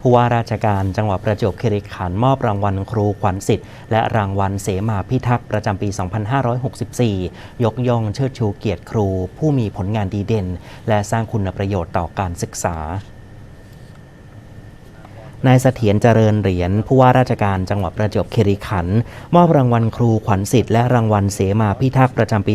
ผู้ว่าราชการจังหวัดประจวบคีรีขันธ์มอบรางวัลครูขวัญสิทธิ์และรางวัลเสมาพิทักษ์ประจำปี 2564 ยกย่องเชิดชูเกียรติครู ผู้มีผลงานดีเด่น และสร้างคุณประโยชน์ต่อการศึกษา นายเสถียรเจริญเหรียญผู้ว่าราชการจังหวัดประจวบคีรีขันธ์มอบรางวัลครูขวัญสิทธิ์และรางวัลเสมาพิทักษ์ประจำปี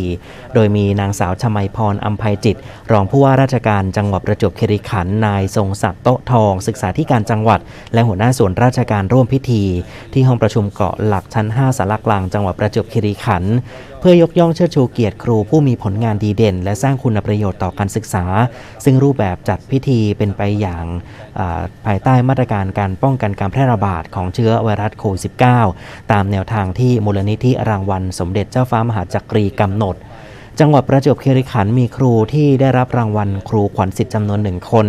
2564 โดยมีนางสาวชมัยพรอัมภัยจิต รองผู้ว่าราชการจังหวัดประจวบคีรีขันธ์นายทรงศักดิ์โต๊ะทอง ศึกษาธิการจังหวัด และหัวหน้าส่วนราชการร่วมพิธี ที่ห้องประชุมเกาะหลักชั้น 5สารกลางจังหวัดประจวบคีรีขันธ์เพื่อยกย่องเชิดชูเกียรติครูผู้มีผลงานดีเด่น และสร้างคุณประโยชน์ต่อการศึกษา ซึ่งรูปแบบจัดพิธีเป็นไปอย่างภายใต้มาตรการการป้องกันการแพร่ระบาดของเชื้อไวรัสโควิด -19 ตามแนวทางที่มูลนิธิรางวัลสมเด็จเจ้าฟ้ามหาจักรีกำหนด จังหวัดประจวบคีรีขันธ์มีครูที่ได้รับรางวัลครูขวัญสิทธิ์จำนวนหนึ่งคน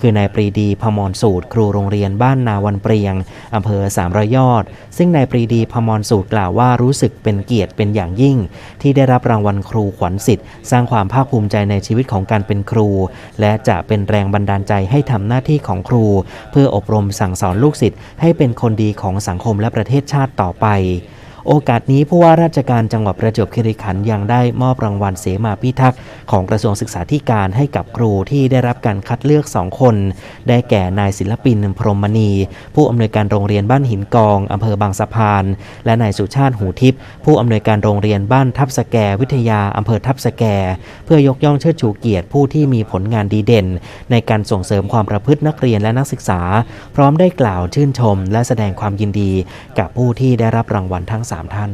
คือนายปรีดีพมรสูตร ครูโรงเรียนบ้านนาวันเปรียงอำเภอสามร้อยยอด ซึ่งนายปรีดีพมรสูตรกล่าวว่ารู้สึกเป็นเกียรติเป็นอย่างยิ่ง ที่ได้รับรางวัลครูขวัญสิทธิ์สร้างความภาคภูมิใจในชีวิตของการเป็นครู และจะเป็นแรงบันดาลใจให้ทำหน้าที่ของครู เพื่ออบรมสั่งสอนลูกศิษย์ให้เป็นคนดีของสังคมและประเทศชาติต่อไป โอกาสนี้ผู้ว่าราชการจังหวัดประจวบคีรีขันธ์ยังได้มอบรางวัลเสมาพิทักษ์ของกระทรวงศึกษาธิการให้กับครูที่ได้รับการคัดเลือกสองคน ได้แก่นายศิลปินพรหมณี ผู้อำนวยการโรงเรียนบ้านหินกองอำเภอบางสะพาน และนายสุชาติหูทิพย์ผู้อำนวยการโรงเรียนบ้านทับสแกวิทยาอำเภอทับสแก เพื่อยกย่องเชิดชูเกียรติผู้ที่มีผลงานดีเด่น ในการส่งเสริมความประพฤตินักเรียนและนักศึกษา พร้อมได้กล่าวชื่นชม และแสดงความยินดี กับผู้ที่ได้รับรางวัลทั้ง3 ท่าน